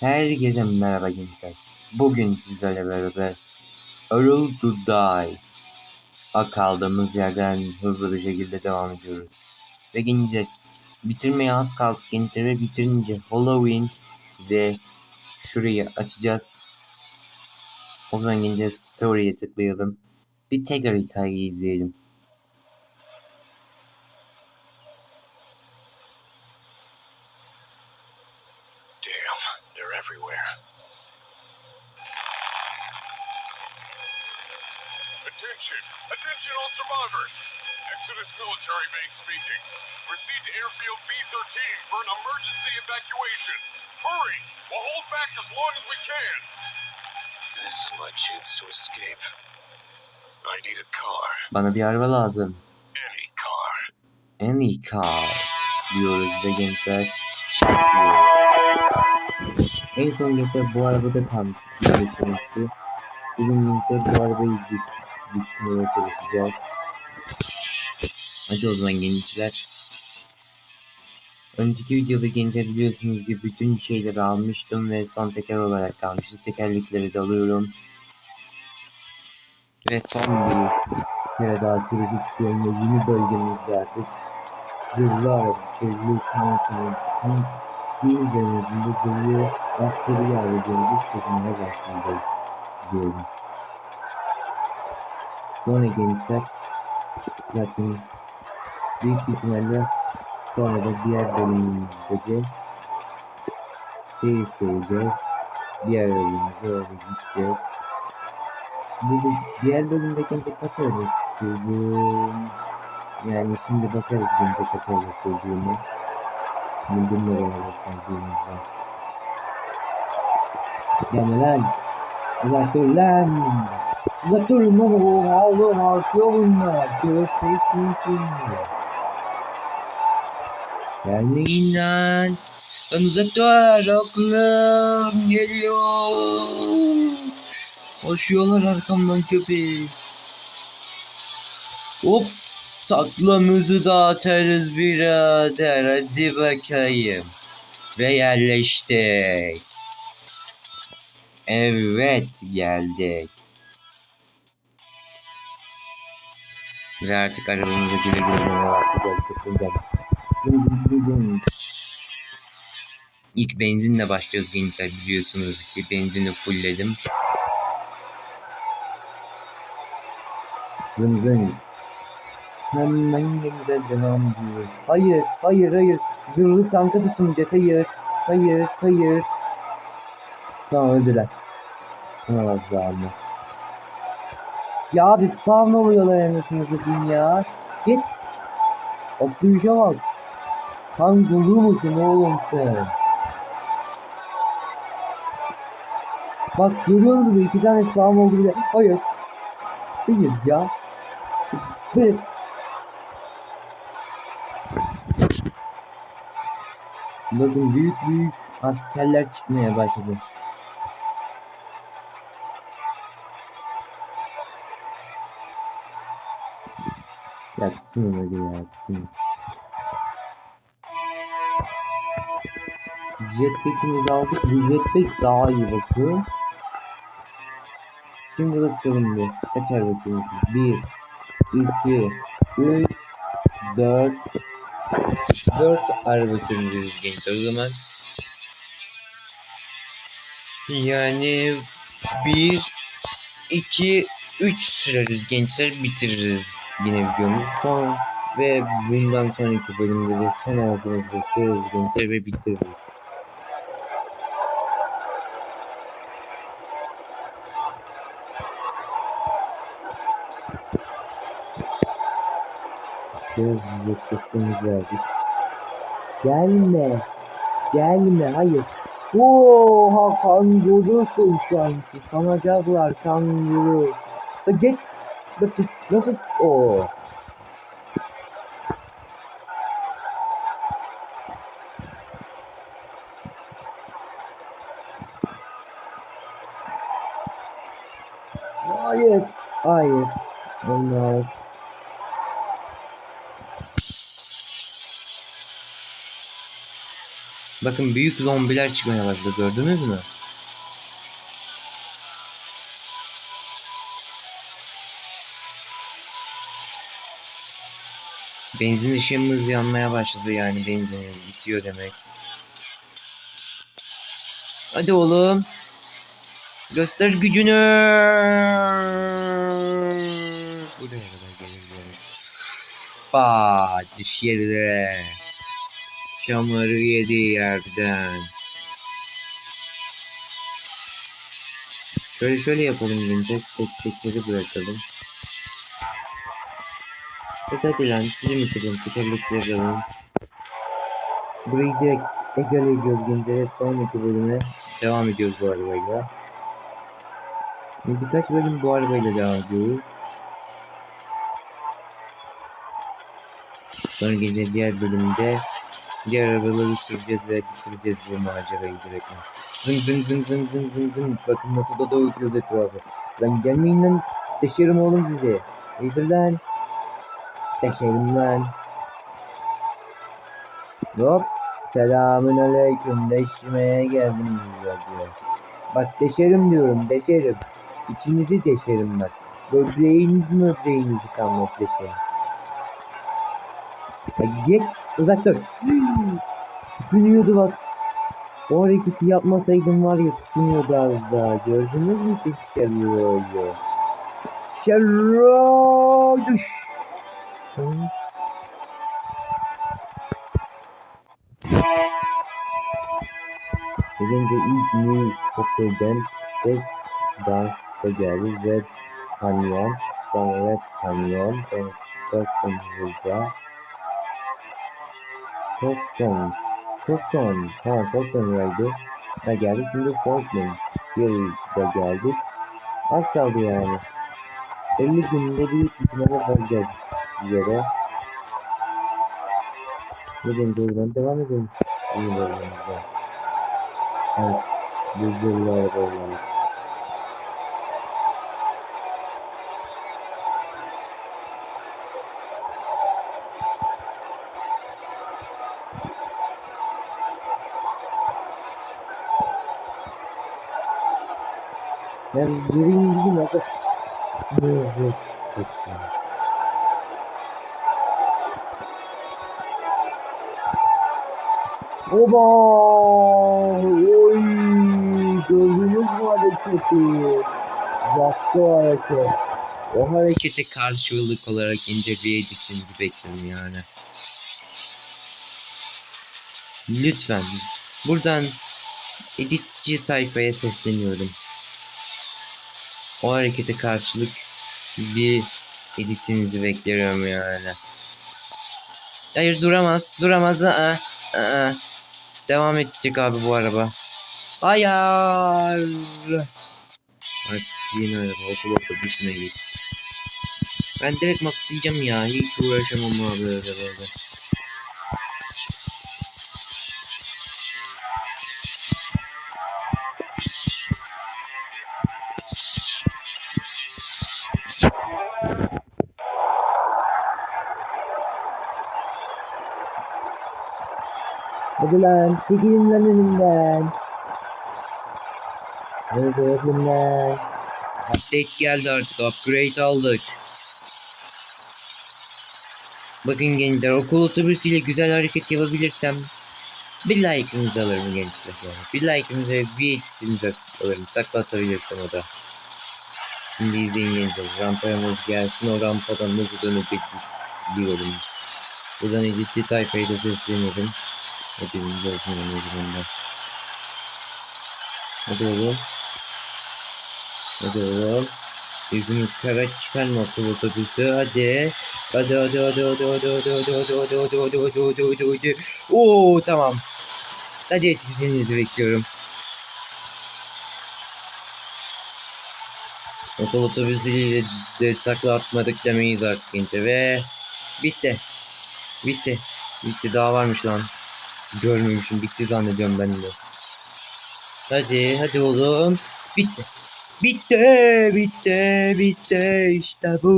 Herkese merhaba gençler. Bugün sizlerle beraber Earl to Die a kaldığımız yerden hızlı bir şekilde devam ediyoruz. Ve gençler bitirmeye az kaldık gençler ve bitirince Halloween ve şurayı açacağız. O zaman gençler story'e tıklayalım. Bir tekrar hikayeyi izleyelim. They're everywhere. Attention! Attention all survivors! Exodus military base speaking. Proceed to airfield B-13 for an emergency evacuation. Hurry! We'll hold back as long as we can. This is my chance to escape. I need a car. Bana bir araba lazım. Any car. Any car diyoruz ve gençler En son gençler bu arabada kalmış biliyorsunuzdu. Bugün gençler bu arabayı gitmeye çalışacağız. Hadi o zaman gençler. Önceki videoda gençler biliyorsunuz ki bütün şeyleri almıştım ve son teker olarak kalmıştı. Tekerlekleri de alıyorum. Ve son bir kere daha çıkıyorum ve yeni bölgemizde artık Zırhlar, çevre kanatını, tüm bir denizinde zırhlı askeri yağlayacağımız çözümüne başlayacağız diyorum. Sonra gençler zaten büyük ihtimalle sonra da diğer bölümümüzde de şey söyleyeceğiz. Diğer bölümümüze öyle gideceğiz. Bu diğer bölümdeki de öyle çocuğum yani şimdi bakarız öyle çocuğumu. Şimdi bunları alırsan düğümüzden. Gelme lan. Uzak dur lan. Uzak oğlum oğlum artıyor bunlar. Köpek mümkün Gelmeyin lan. Lan uzak dur oğlum geliyor. Koşuyorlar arkamdan köpek. Hop taklamızı da atarız birader hadi bakayım. Ve yerleştik. Evet geldik. Ve artık arabamıza güle güle. İlk benzinle başlıyoruz gençler biliyorsunuz ki benzini fullledim. Zın zın. Hemen güzel devam diyor. Hayır, hayır, hayır. Zırhlı tanka tutunacak. Hayır, hayır, hayır. Tamam öldüler. Şuna bak zalime. Ya abi spawn oluyorlar anasını satayım ya. Git. Okuyuşa bak. Kan dolu musun oğlum sen? Bak görüyor musun? İki tane spawn oldu bile. Hayır. Hayır ya. Hayır. Bakın büyük büyük askerler çıkmaya başladı. Ya tutun hadi ya tutun. Jetpack'imizi aldık. Bu jetpack daha iyi bakın. Şimdi bakalım bir. Kaçar bakayım. 1, 2, 3, 4, 4 araba sürüyoruz gençler o zaman. Yani 1, 2, 3 süreriz gençler bitiririz yine videomu. Son ve bundan sonraki bölümde de son süreriz gençler ve bitiririz. Biraz yetişmemiz verdik. Gelme. Gelme. Hayır. Oha kangurusun sanki. Sanacaklar kanguru. Geç. Nasıl? Nasıl? Oo. Hayır. Hayır. Olmaz. Bakın büyük zombiler çıkmaya başladı gördünüz mü? Benzin ışığımız yanmaya başladı yani benzin bitiyor demek. Hadi oğlum. Göster gücünü. Buraya kadar gelebilirim. Ba düş yere. Şamarı yedi yerden. Şöyle şöyle yapalım. Tek tek tekleri bırakalım. Hadi lan sizi mi? Tekerlekleri alalım. Burayı direkt egale ediyoruz gençler. Sonraki bölüme devam ediyoruz bu arabayla. Birkaç bölüm bu arabayla devam ediyoruz. Sonra gece diğer bölümde diğer arabaları süreceğiz ve bitireceğiz bu macerayı direkt. Zın zın zın zın zın zın zın. Bakın nasıl da dağıtıyoruz etrafı. Lan gelmeyin lan. Deşerim oğlum sizi. İyidir lan. Deşerim lan. Hop. Selamün aleyküm. Deşmeye geldim diyor. Bak deşerim diyorum. Deşerim. İçinizi deşerim bak. Böbreğiniz möbreğinizi kalmak deşerim. Bak git. Uzak dur. Tutunuyordu bak. O hareketi yapmasaydım var ya tutunuyordu az daha. Gördünüz mü Sherlock'u? Sherlock düş. Bence ilk New Cocktail'den Red Dance'da geldi. Red Canyon, sonra Red Canyon, sonra Stockton Hız'a. Stockton, Stockton, ha Stockton Ride'ı da geldi. Şimdi Portland Fury'da geldik. Az kaldı yani. 50 günde büyük ihtimalle varacağız yere. Neden doğrudan devam edelim. İyi. Evet. Düzgün bir araba olmalı. Ben yürüyeyim gideyim hadi. Dur dur. Çok güzel. Oba! Hareketi? Yaptı hareket. O harekete karşılık olarak ince bir editinizi bekledim yani. Lütfen buradan editçi tayfaya sesleniyorum. O harekete karşılık bir editinizi bekliyorum yani. Hayır duramaz. Duramaz. Aa, aa. Devam edecek abi bu araba. Hayır. Artık yeni araba okul otobüsüne geçti. Ben direkt maxlayacağım ya. Hiç uğraşamam abi öyle böyle. Hadi lan çekilin lan önümden. Hadi önümden. Update geldi artık upgrade aldık. Bakın gençler okul otobüsüyle güzel hareket yapabilirsem bir like'ınızı alırım gençler. Yani. Bir like'ınızı ve bir editinizi alırım. Takla atabilirsem o da. Şimdi izleyin gençler. Rampamız gelsin o rampadan nasıl dönüp biliyorum. Buradan editçi tayfayı da sesleniyorum. Hepimiz olsun. Hadi oğlum. Hadi oğlum. Yüzünü kara çıkarma otobüsü hadi. Hadi hadi hadi hadi hadi hadi hadi hadi hadi hadi hadi hadi hadi hadi hadi. Oo tamam. Hadi yetişsenizi bekliyorum. Okul otobüsüyle de takla atmadık demeyiz artık gençler ve bitti. Bitti. Bitti daha varmış lan. Görmemişim bitti zannediyorum ben de. Hadi hadi oğlum. Bitti. Bitti bitti bitti işte bu.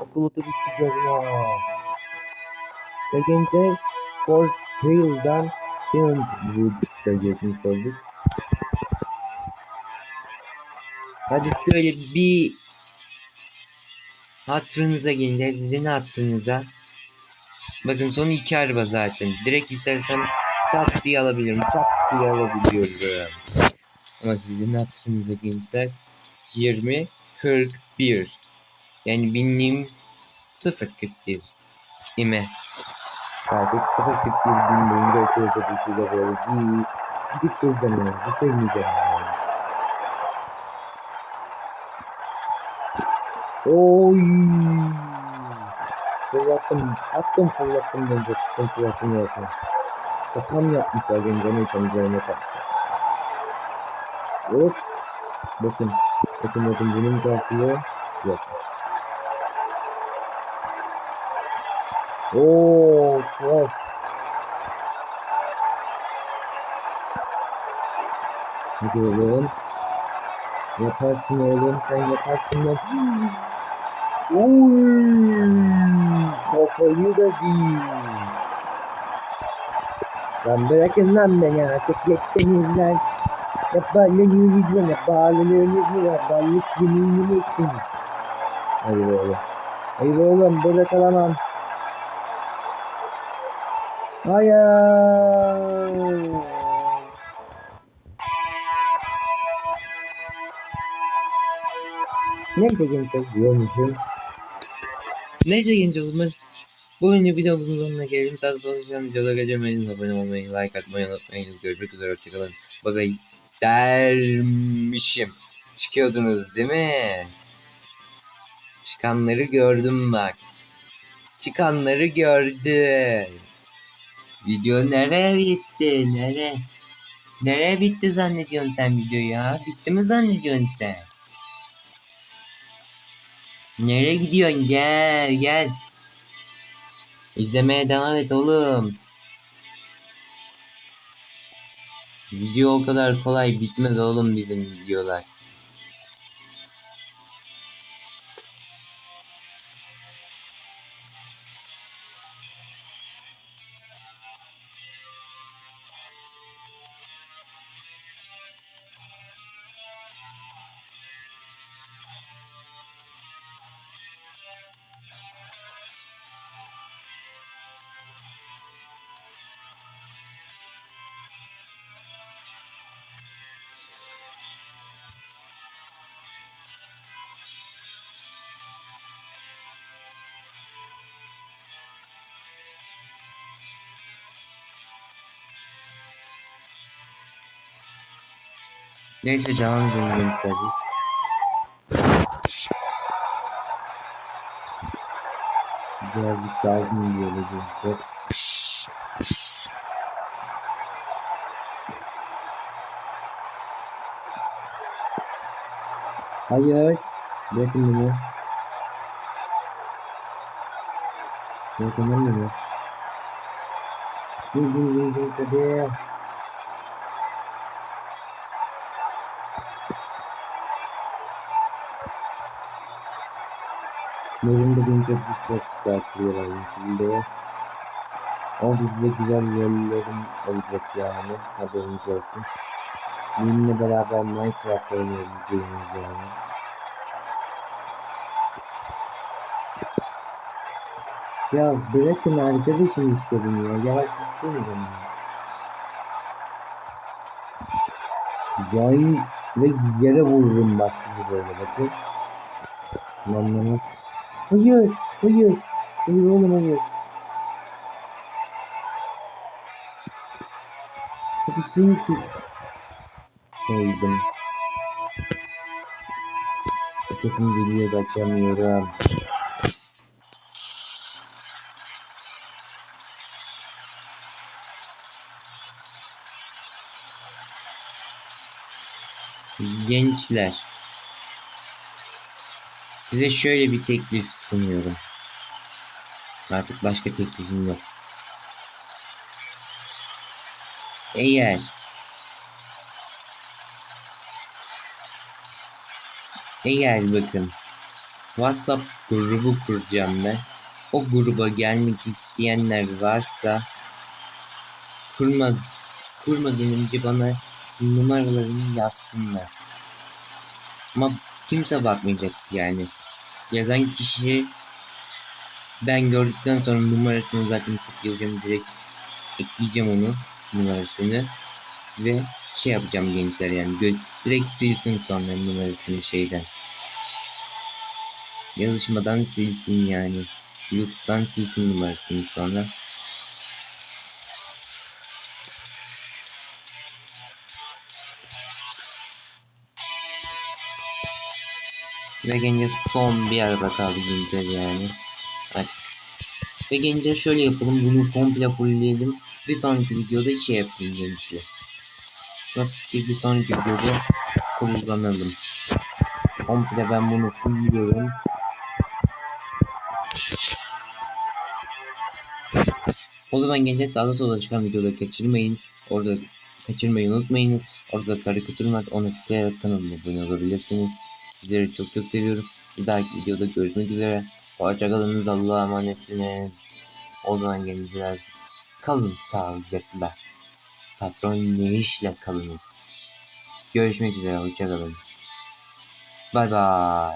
Okul otobüsü görüyor. Ve gençler Ford Hill'dan Hillwood'a geçmiş olduk. Hadi şöyle bir hatırınıza gelin. Sizin hatırınıza. Bakın son iki araba zaten. Direkt istersem tak diye alabilirim. Tak diye alabiliyorum. Ama sizin hatırınıza gençler 20 41 yani benim 041 ime. Artık 041 bin boyunca oturup otobüsüyle böyle gidip gidip gezeceğim bitirmeyeceğim yani. Oy! Fırlattım attım fırlattım bence sıkıntı yaptım Sakam yapmışlar bence ne temizlemeye Hop Bakın bakın bakın bunun karşılığı yok Oo, of. Hadi oğlum. Yaparsın oğlum, sen yaparsın lan. Oy, kafayı da değil. Lan bırakın lan beni artık yettiniz lan. Ya bağlanıyorsunuz lan, ya bağlanıyorsunuz ya, bağlanıp yeminini ettiniz. Hayır oğlum. Hayır oğlum, burada kalamam. Hayır. Neyse gençler diyormuşum. Neyse genç o zaman. Bugün videomuzun sonuna geldim. Sağda sola çıkan videolara gelmeyin. Abone olmayı, like atmayı unutmayın. Görüşmek üzere. Hoşçakalın. Bakayım dermişim. Çıkıyordunuz değil mi? Çıkanları gördüm bak. Çıkanları gördüm. Video nereye bitti? Nere? Nereye bitti zannediyorsun sen video ya? Bitti mi zannediyorsun sen? Nereye gidiyorsun? Gel gel. İzlemeye devam et oğlum. Video o kadar kolay bitmez oğlum bizim videolar. Neyse devam edelim gençler. Birazcık daha uzun bir. Hayır. Bırakın beni. Bırakın beni. Dur dur dur dur hadi. Benim de genç otobüs çok çıkartıyorlar şimdi. Ama bizde güzel yollarım olacak yani. Haberiniz olsun. Benimle beraber Minecraft oynayabileceğiniz yani. Ya bırakın arkadaşım istedim ya. Yavaş gitsene bana. Yay ve yere vururum bak sizi böyle bakın. Lan. Hayır, hayır. Hayır oğlum hayır. Hadi çünkü. Koydum. Ötesini geliyor da açamıyorum. Gençler. Size şöyle bir teklif sunuyorum. Artık başka teklifim yok. Eğer Eğer bakın WhatsApp grubu kuracağım ben. O gruba gelmek isteyenler varsa kurma, kurmadan önce bana numaralarını yazsınlar. Ama kimse bakmayacak yani. Yazan kişi ben gördükten sonra numarasını zaten kopyalayacağım direkt ekleyeceğim onu numarasını ve şey yapacağım gençler yani direkt silsin sonra numarasını şeyden yazışmadan silsin yani YouTube'dan silsin numarasını sonra ve gençler son bir araba kaldı gençler yani Hadi. ve gençler şöyle yapalım bunu komple fullleyelim bir sonraki videoda şey yapayım gençler nasıl ki bir sonraki videoda kullanalım komple ben bunu fullliyorum O zaman gençler sağda solda çıkan videoları kaçırmayın. Orada kaçırmayı unutmayınız. Orada karikatürüm var. Ona tıklayarak kanalıma abone olabilirsiniz. Sizleri çok çok seviyorum. Bir dahaki videoda görüşmek üzere. Hoşçakalınız. Allah'a emanetsiniz. O zaman gençler kalın sağlıcakla. Patron ne işle kalın. Görüşmek üzere. Hoşçakalın. Bay bay.